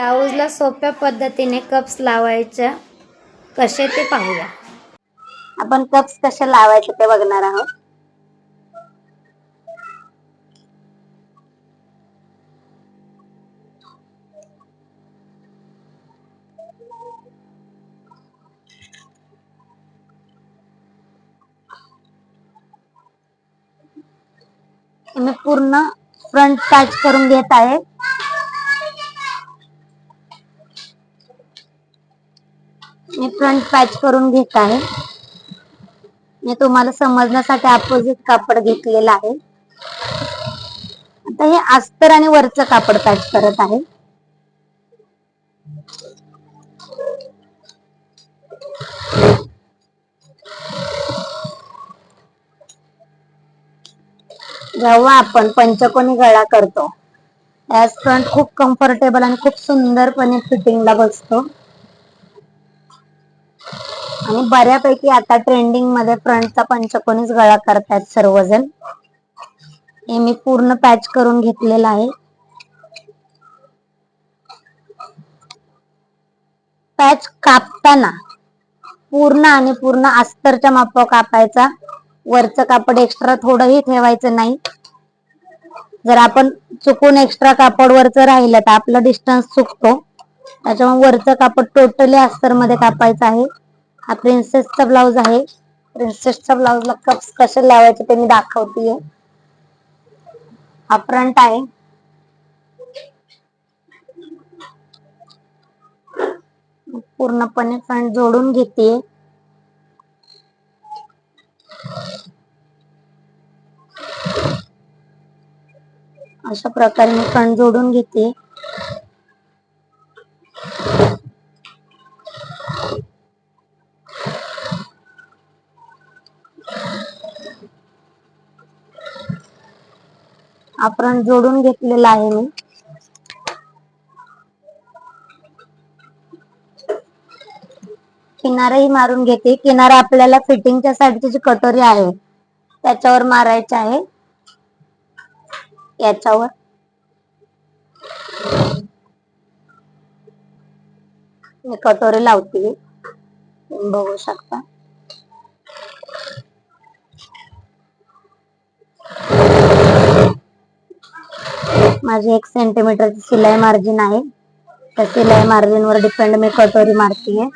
ब्लाऊजला सोप्या पद्धतीने कप्स लावायच्या. कसे ते पाहूया. आपण कप्स कसे लावायचे ते बघणार आहोत. मी पूर्ण फ्रंट पॅच करून घेत आहे. मी फ्रंट पॅच करून घेत आहे. मी तुम्हाला समजण्यासाठी अपोजिट कापड घेतलेलं आहे. आता हे अस्तर आणि वरचं कापड पॅच करत आहे. जेव्हा आपण पंचकोनी गळा करतो त्यास फ्रंट खूप कम्फर्टेबल आणि खूप सुंदरपणे फिटिंगला बसतो. आणि बऱ्यापैकी आता ट्रेंडिंगमध्ये फ्रंटचा पंचकोनीच गळा करतायत सर्वजण. हे मी पूर्ण पॅच करून घेतलेला आहे. पॅच कापताना पूर्ण आणि पूर्ण अस्तरच्या मापा कापायचा. वरचं कापड एक्स्ट्रा थोडंही ठेवायचं नाही. जर आपण चुकून एक्स्ट्रा कापड वरचं राहिलं तर आपलं डिस्टन्स चुकतो त्याच्यामुळे वरचं कापड टोटली अस्तरमध्ये कापायचं आहे. हा प्रिन्सेसचा ब्लाउज आहे. प्रिन्सेसच्या ब्लाउजला कप्स कसे लावायचे ते मी दाखवतीये. हा फ्रंट आहे. पूर्णपणे फ्रंट जोडून घेते अशा प्रकारे मी फ्रंट जोडून घेते आपण जोडून घेतलेला आहे मी. किनाराही मारून घेते. किनारा आपल्याला फिटिंगच्या साईडची जी कटोरी आहे त्याच्यावर मारायचे आहे. याच्यावर. मी कटोरी लावते. बघू शकता. माझी एक सेंटीमीटरची सिलाई मार्जिन आहे. त्या सिलाई मार्जिन वर डिपेंड मी कटोरी मारतीये.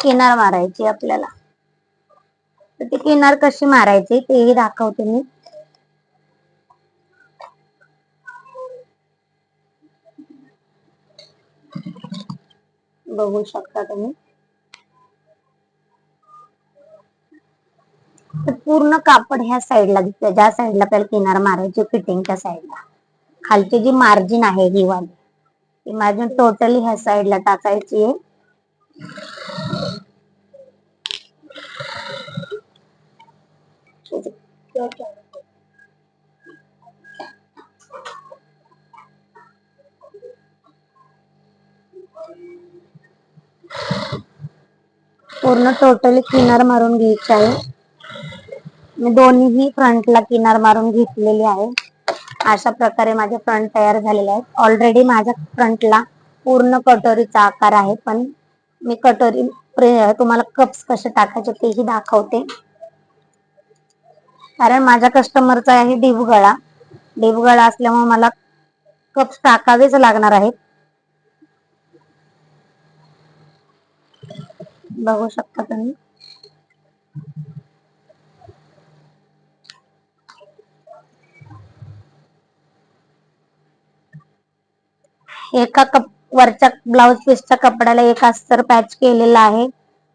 किनार मारायची आपल्याला. तर ती किनार कशी मारायची तेही दाखवते मी. बघू शकता तुम्ही. पूर्ण कापड ह्या साईडला दिसतं ज्या साईडला आपल्याला किनार मारायची फिटिंगच्या साईडला खालची जी मार्जिन आहे ही वाली. ती मार्जिन टोटली ह्या साईडला टाकायची आहे. पूर्ण टोटली किनार मारून घ्यायची आहे. मी दोन्हीही फ्रंटला किनार मारून घेतलेली आहे. अशा प्रकारे माझे फ्रंट तयार झालेले आहेत. ऑलरेडी माझ्या फ्रंटला पूर्ण कटोरीचा आकार आहे पण मी कटोरी तुम्हाला कप्स कसे टाकायचे तेही दाखवते. कारण माझ्या कस्टमरचा आहे डिब गळा गळा असल्यामुळे मला कप्स टाकावेच लागणार आहेत. बघू शकता तुम्ही. एका कप वरच्या ब्लाउज पीसच्या कपड्याला एक अस्तर पॅच केलेला आहे.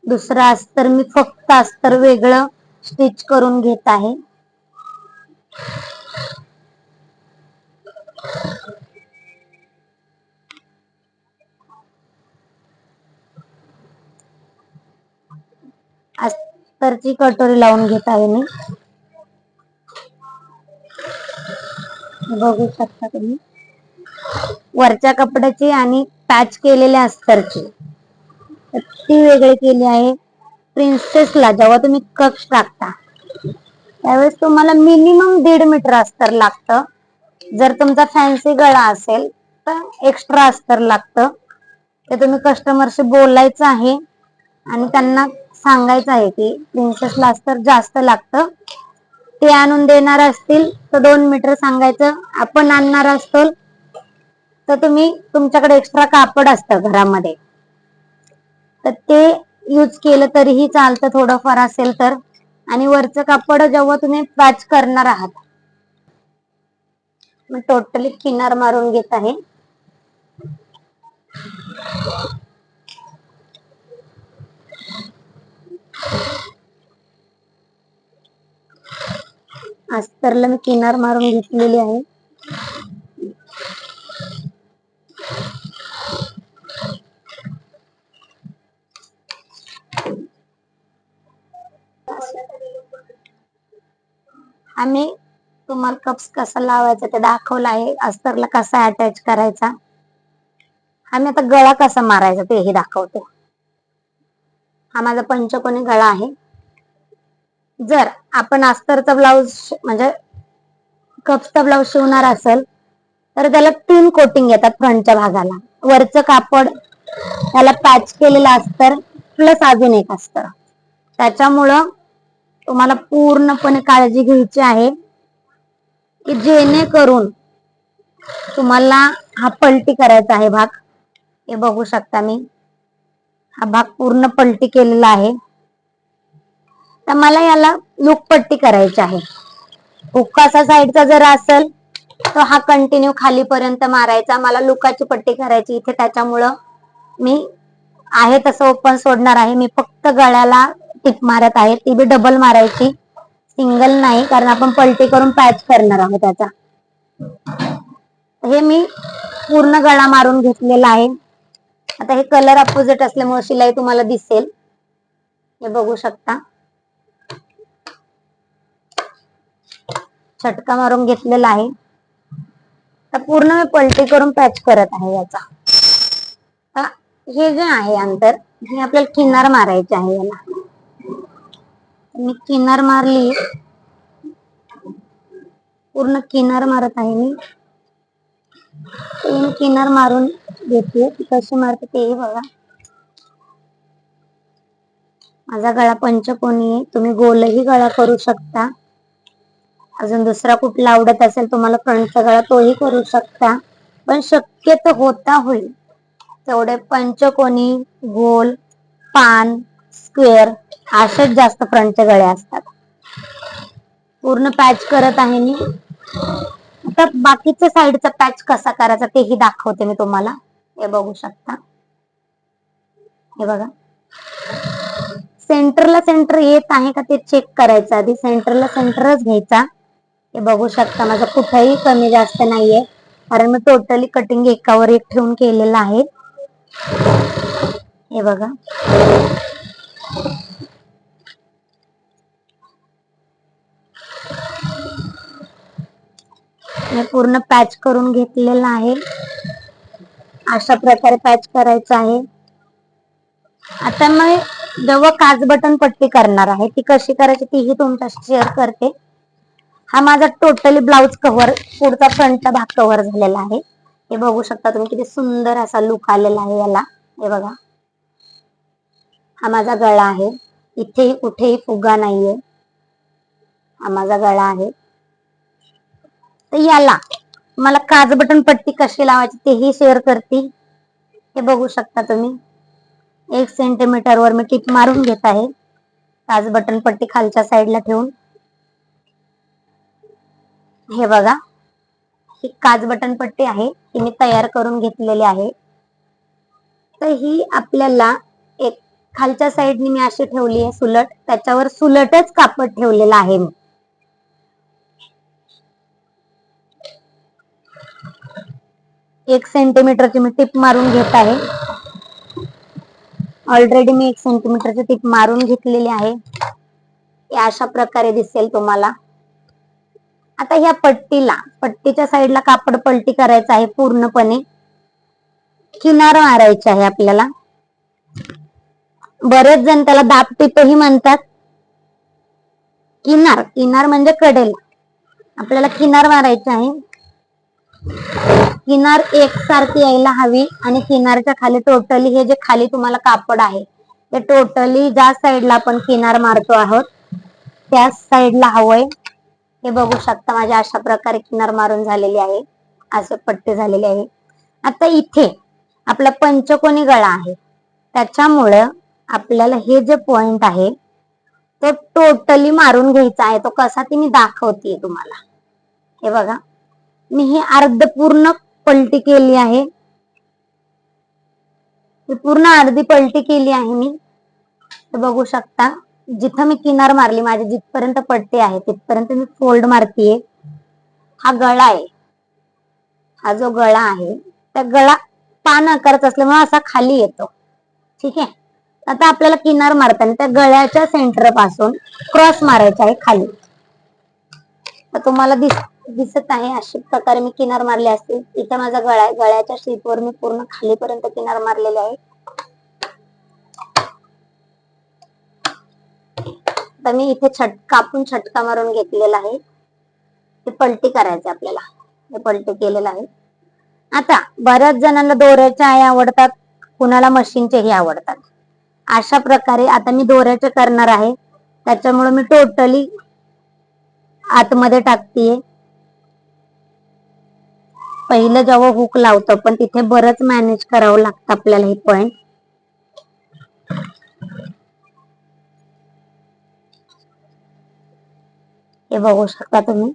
दुसरा अस्तर मी फक्त अस्तर वेगळं स्टिच करून घेत आहे. अस्तरची कटोरी लावून घेत आहे मी. बघू शकता तुम्ही. वरच्या कपड्याची आणि पॅच केलेल्या अस्तरची. तर ती वेगळी केली आहे प्रिन्सेसला जेव्हा तुम्ही कक्ष टाकता. त्यावेळेस तुम्हाला मिनिमम दीड मीटर अस्तर लागतं. जर तुमचा फॅन्सी गळा असेल तर एक्स्ट्रा अस्तर लागतं. ते तुम्ही कस्टमरशी बोलायचं आहे आणि त्यांना सांगायचं आहे की प्रिन्सेस अस्तर जास्त लागतं. ते आणून देणार असतील तर दोन मीटर सांगायचं. आपण आणणार असतो तर तुम्ही तुमच्याकडे एक्स्ट्रा कापड असतं घरामध्ये. तर ते यूज केलं तरीही चालतं थोडंफार असेल तर. आणि वरचं कापड जेव्हा तुम्ही पॅच करणार आहात. मी टोटली किनार मारून घेत आहे. अस्तरला मी किनार मारून घेतलेली आहे. आम्ही तुम्हाला कप्स कसा लावायचा ते दाखवलं आहे. अस्तरला कसा अटॅच करायचा. आम्ही आता गळा कसा मारायचा तेही दाखवतो. हा माझा पंचकोनी गळा आहे. जर आपण अस्तरचा ब्लाऊज म्हणजे कप्सचा ब्लाऊज शिवणार असेल तर त्याला तीन कोटिंग येतात फ्रंटच्या भागाला. वरचं कापड त्याला पॅच केलेलं अस्तर प्लस अजून एक अस्तर. त्याच्यामुळं तुम्हाला पूर्णपणे काळजी घ्यायची आहे की जेणेकरून तुम्हाला हा पलटी करायचा आहे भाग. हे बघू शकता मी. हा भाग पूर्ण पलटी केलेला आहे. तर मला याला लूक पट्टी करायची आहे. हुक्काचा साईडचा जर असेल तर हा कंटिन्यू खालीपर्यंत मारायचा. मला लुकाची पट्टी करायची. इथे त्याच्यामुळं मी आहे तसं ओपन सोडणार आहे. मी फक्त गळ्याला टिप मारत आहे. ती बी डबल मारायची. सिंगल नाही कारण आपण पलटी करून पॅच करणार आहोत त्याचा. हे मी पूर्ण गळा मारून घेतलेला आहे. आता हे कलर अपोजिट असल्यामुळे शिलाई तुम्हाला दिसेल. हे बघू शकता. छटका मारून घेतलेला आहे. तर पूर्ण मी पलटी करून पॅच करत आहे याचा. हे जे आहे अंतर हे आपल्याला किनार मारायचे आहे याला. मी किनार मारली. पूर्ण किनार मारत आहे मी किनार मारून घेते कशी मारते तेही बघा. माझा गळा पंचकोनी आहे. तुम्ही गोलही गळा करू शकता. अजून दुसरा कुठला आवडत असेल तुम्हाला फ्रंटचा गळा तोही करू शकता. पण शक्यतो होता होईल. तेवढे पंचकोनी गोल पान स्क्वेअर असेच जास्त फ्रंटचे गळे असतात. पूर्ण पॅच करत आहे मी. आता बाकीच्या साईडचा पॅच कसा करायचा तेही दाखवते मी तुम्हाला. हे बघू शकता. हे बघा. सेंटरला सेंटर येत आहे का ते चेक करायचं. आधी सेंटरला सेंटरच घ्यायचा. हे बघू शकता. माझा कुठेही कमी जास्त नाहीये. कारण मी टोटली कटिंग एकावर एक ठेवून केलेलं आहे. हे बघा. मी पूर्ण पॅच करून घेतलेला आहे. अशा प्रकारे पॅच करायचं आहे. आता मग जेव्हा काच बटन पट्टी करणार आहे. ती कशी करायची तीही तुमच्याशी शेअर करते. हा माझा टोटली ब्लाउज कव्हर पुढचा फ्रंटचा भाग कव्हर झालेला आहे. हे बघू शकता तुम्ही किती सुंदर असा लुक आलेला आहे याला. हे बघा. हा माझा गळा आहे. इथेही कुठेही फुगा नाहीये. हा माझा गळा आहे. तर याला मला काज बटन पट्टी कशी लावायची तेही शेअर करते. हे बघू शकता तुम्ही. एक सेंटीमीटर वर मी टिप मारून घेत आहे. काज बटन पट्टी खालच्या साईडला ठेवून. हे बघा. ही काज बटन पट्टी आहे. ही मी तयार करून घेतलेली आहे. तर ही आपल्याला एक खालच्या साईडने मी अशी ठेवली आहे सुलट. त्याच्यावर सुलटच कापड ठेवलेलं आहे मी. एक सेंटीमीटरची मी टिप मारून घेत आहे. ऑलरेडी मी एक सेंटीमीटरची टिप मारून घेतलेली आहे. अशा प्रकारे दिसेल तुम्हाला. आता ह्या पट्टीला पट्टीच्या साईडला कापड पलटी करायचं आहे पूर्णपणे. किनार मारायचे आहे आपल्याला. बरेच जण त्याला दाब टिपही म्हणतात. किनार किनार म्हणजे कडेला. आपल्याला किनार मारायचे आहे. किनार एकसारखी यायला हवी आणि किनारच्या खाली टोटली हे जे खाली तुम्हाला कापड आहे ते टोटली ज्या साईडला आपण किनार मारतो आहोत त्या साईडला हवंय. हे बघू शकता माझ्या अशा प्रकारे किनार मारून झालेली आहे असे पट्टे झालेले आहे. आता इथे आपला पंचकोनी गळा आहे. त्याच्यामुळं आपल्याला हे जे पॉइंट आहे तो टोटली मारून घ्यायचा आहे. तो कसा ती मी दाखवते तुम्हाला. हे बघा. मी ही अर्ध पूर्ण पलटी केली आहे. पूर्ण अर्धी पलटी केली आहे मी. बघू शकता जिथं मी किनार मारली माझी जिथपर्यंत पट्टे आहे तिथपर्यंत मी फोल्ड मारतीये. हा गळा आहे. हा जो गळा आहे त्या गळा पान आकारचा असल्यामुळे असा खाली येतो. ठीक आहे? आता आपल्याला किनार मारताना त्या गळ्याच्या सेंटरपासून क्रॉस मारायचा आहे खाली. तर तुम्हाला दिस दिसत आहे अशा प्रकारे मी किनार मारले असते. इथे माझा गळा गळ्याच्या शीतवर मी पूर्ण खालीपर्यंत किनार मारलेले आहे. आता मी इथे छट कापून छटका मारून घेतलेला आहे. ते पलटी करायचे आपल्याला. हे पलटी केलेलं आहे. आता बऱ्याच जणांना दोऱ्याच्या आई आवडतात कुणाला मशीनचेही आवडतात. अशा प्रकारे आता मी दोऱ्याचे करणार आहे. त्याच्यामुळे मी टोटली आतमध्ये टाकतीये. पहिलं जेव्हा हुक लावतो पण तिथे बरंच मॅनेज करावं लागतं आपल्याला हे पॉइंट हे बघू शकता तुम्ही.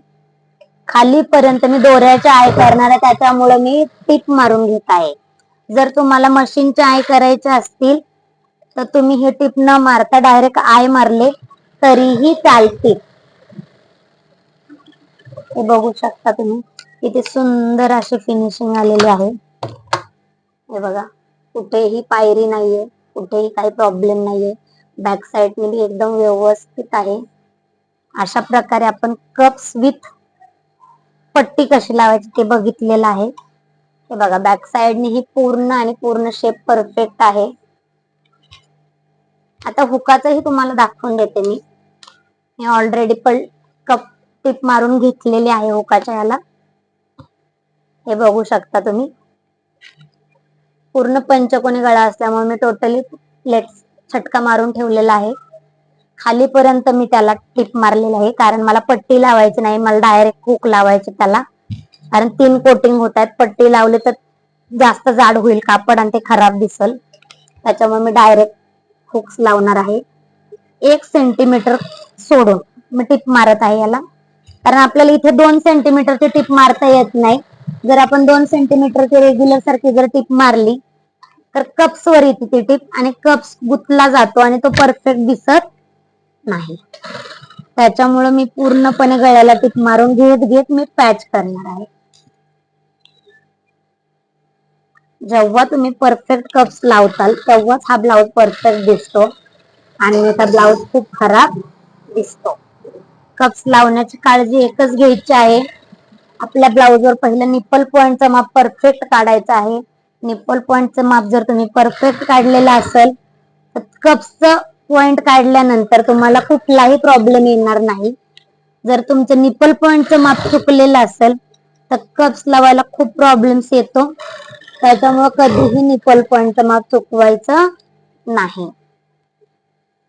खालीपर्यंत मी दोऱ्याच्या आय करणार आहे त्याच्यामुळे मी टीप मारून घेत आहे. जर तुम्हाला मशीनचे आय करायचे असतील तर तुम्ही हे टीप न मारता डायरेक्ट आय मारले तरीही चालतील. हे बघू शकता तुम्ही. किती सुंदर अशी फिनिशिंग आलेली आहे. हे बघा कुठेही पायरी नाहीये कुठेही काही प्रॉब्लेम नाहीये. बॅक साईडने बी एकदम व्यवस्थित आहे. अशा प्रकारे आपण कप्स विथ पट्टी कशी लावायची ते बघितलेलं आहे. हे बघा बॅक साईडने ही पूर्ण आणि पूर्ण शेप परफेक्ट आहे. आता हुकाचंही तुम्हाला दाखवून देते मी. मी ऑलरेडी पण कप टिप मारून घेतलेली आहे हुकाच्या याला. हे बघू शकता तुम्ही. पूर्ण पंचकोनी गळा असल्यामुळे मी टोटली प्लेट छटका मारून ठेवलेला आहे. खालीपर्यंत मी त्याला टिप मारलेली आहे. कारण मला पट्टी लावायची नाही. मला डायरेक्ट हुक लावायचे त्याला. कारण तीन कोटिंग होत आहेत. पट्टी लावली तर जास्त जाड होईल कापड आणि ते खराब दिसल. त्याच्यामुळे मी डायरेक्ट हुक्स लावणार आहे. एक सेंटीमीटर सोडून मी टिप मारत आहे याला. कारण आपल्याला इथे दोन सेंटीमीटरची टिप मारता येत नाही. जर आपण दोन सेंटीमीटरची रेग्युलर सारखी जर टिप मारली तर कप्स वर येते ती टिप आणि कप्स गुतला जातो आणि तो परफेक्ट दिसत नाही. त्याच्यामुळे मी पूर्णपणे गळ्याला टिप मारून घेत घेत मी पॅच करणार आहे. जेव्हा तुम्ही परफेक्ट कप्स लावताल तेव्हाच हा ब्लाउज परफेक्ट दिसतो आणि आता ब्लाउज खूप खराब दिसतो. कप्स लावण्याची काळजी एकच घ्यायची आहे आपल्या ब्लाऊजवर पहिलं निप्पल पॉइंटचं माप परफेक्ट काढायचं आहे. निप्पल पॉइंटचं माप जर तुम्ही परफेक्ट काढलेलं असेल तर कप्सचं पॉइंट काढल्यानंतर तुम्हाला कुठलाही प्रॉब्लेम येणार नाही. जर तुमचं निप्पल पॉइंटचं माप चुकलेलं असेल तर कप्स लावायला खूप प्रॉब्लेम्स येतो. त्याच्यामुळे कधीही निप्पल पॉइंटचं माप चुकवायचं नाही.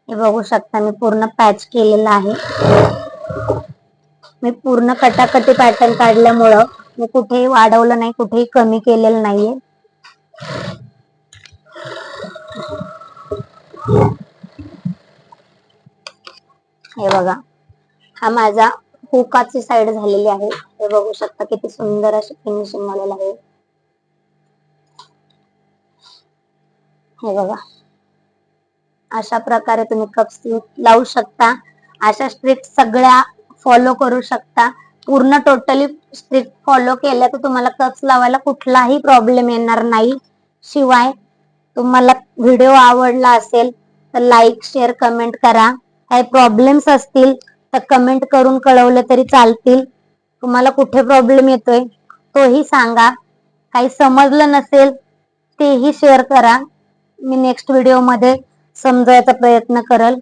हे बघू शकता मी पूर्ण पॅच केलेलं आहे. मी पूर्ण कटाकटी पॅटर्न काढल्यामुळं मी कुठेही वाढवलं नाही कुठेही कमी केलेलं नाहीये. हे बघा हा माझा हुकाची साइड झालेली आहे. हे बघू शकता किती सुंदर अशी फिनिशिंग आलेलं आहे. हे बघा अशा प्रकारे तुम्ही कप्स लावू शकता. अशा स्ट्रिक्ट सगळ्या फॉलो करू शकता. पूर्ण टोटली स्ट्रिक्ट फॉलो केल्या तर तुम्हाला कच लावायला कुठलाही प्रॉब्लेम येणार नाही. शिवाय तुम्हाला व्हिडिओ आवडला असेल तर लाईक शेअर कमेंट करा. काही प्रॉब्लेम्स असतील तर कमेंट करून कळवले तरी चालतील. तुम्हाला कुठे प्रॉब्लेम येतोय तोही सांगा. काही समजलं नसेल तेही शेअर करा. मी नेक्स्ट व्हिडिओमध्ये समजायचा प्रयत्न करल.